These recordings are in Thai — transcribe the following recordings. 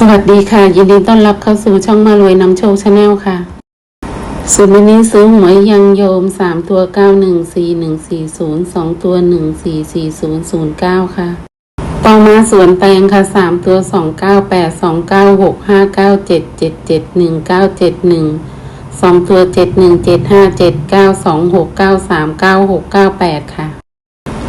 สวัสดีค่ะ ยินดีต้อนรับเข้าสู่ช่องมารวยนำโชคชาแนลค่ะส่วนวันนี้ซื้อหวยยังโยมสามตัวเก้าหนึ่งสี่หนึ่งสี่ศูนย์สองตัวหนึ่งสี่สี่ศูนย์ศูนย์เก้าค่ะต่อมาสวนแตงค่ะสามตัวสองเก้าแปดสองเก้าหกห้าเก้าเจ็ดเจ็ดเจ็ดหนึ่งเก้าเจ็ดหนึ่งสองตัวเจ็ดหนึ่งเจ็ดห้าเจ็ดเก้าสองหกเก้าสามเก้าหกเก้าแปดค่ะ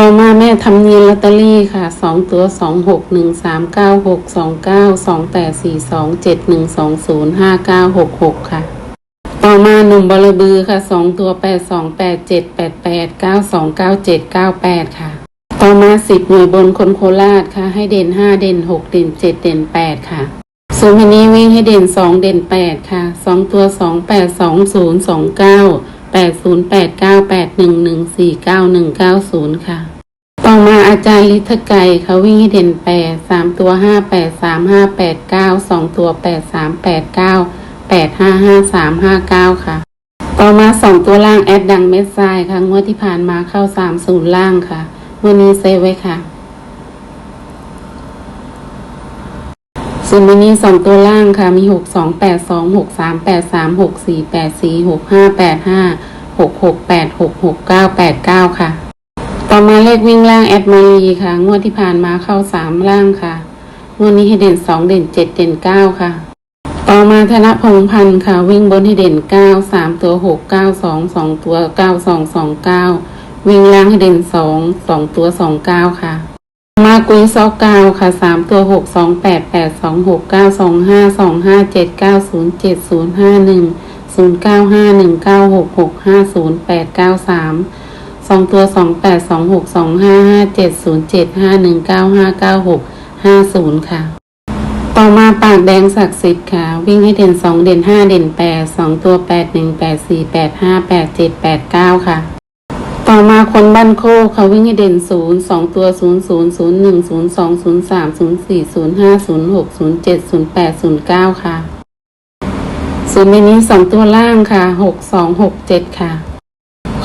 ต่อมาแม่ทำเนียนลอตเตอรี่ค่ะสองตัวสองหกหนึ่งสามเก้าหกสองเก้าสองแปดสี่สองเจ็ดหนึ่งสองศูนย์ห้าเก้าหกหกค่ะ ต่อมาหนุ่มบลบือค่ะสองตัวแปดสองแปดเจ็ดแปดแปดเก้าสองเก้าเจ็ดเก้าแปดค่ะ ต่อมาสิบหน่วยบนคนโคราชค่ะ ให้เด่นห้าเด่นหกเด่นเจ็ดเด่นแปดค่ะสมินีวิ่งให้เด่นสองเด่นแปดค่ะสองตัวสองแปดสองศูนย์สองเก้าแปดศูนย์แปดเก้าแปดหนึ่งหนึ่งสี่เก้าหนึ่งเก้าศูนย์ค่ะ มาอาจารย์ลิทไกรเขาวิ่งให้เด่นแปดสามตัวห้าแปดสามห้าแปดเก้าสองตัวแปดสามแปดเก้าแปดห้าห้าสามห้าเก้าค่ะ ต่อมาสองตัวล่างแอดดังเม็ดทรายค่ะงวดที่ผ่านมาเข้าสามศูนย์ล่างค่ะงวันนี้เซฟไว้ค่ะส่วนวันนี้สองตัวล่างค่ะมีหกสองแปดสองหกสามแปดสามหกสี่แปดสี่หกห้าแปดห้าหกหกแปดหกหกเก้าแปดเก้าค่ะ ต่อมาเลขวิ่งล่างแอดมารีค่ะ งวดที่ผ่านมาเข้าสามล่างค่ะ งวดนี้ให้เด่นสองเด่นเจ็ดเด่นเก้าค่ะ ต่อมาธนพงพันธ์ค่ะ วิ่งบนให้เด่นเก้าสามตัวหกเก้าสองสองตัวเก้าสองสองเก้าวิ่งล่างให้เด่นสองสองตัวสองเก้าค่ะ มากุยซอกเก้าค่ะสามตัวหกสองแปดแปดสองหกเก้าสองห้าสองห้าเจ็ดเก้าศูนย์เจ็ดศูนย์ห้าหนึ่งศูนย์เก้าห้าหนึ่งเก้าหกหกห้าศูนย์แปดเก้าสาม สองตัวสองแปดสองหกสองห้าห้าเจ็ดศูนย์เจ็ดห้าหนึ่งเก้าห้าเก้าหกห้าศูนย์ค่ะ ต่อมาปากแดงศักดิ์สิทธิ์ค่ะ วิ่งให้เด่นสองเด่นห้าเด่นแปดสองตัวแปดหนึ่งแปดสี่แปดห้าแปดเจ็ดแปดเก้าค่ะ ต่อมาคนบ้านโคกเขาวิ่งให้เด่นศูนย์สองตัวศูนย์ศูนย์ศูนย์หนึ่งศูนย์สองศูนย์สามศูนย์สี่ศูนย์ห้าศูนย์หกศูนย์เจ็ดศูนย์แปดศูนย์เก้าค่ะส่วนในนี้สองตัวล่างค่ะหกสองหกเจ็ดค่ะ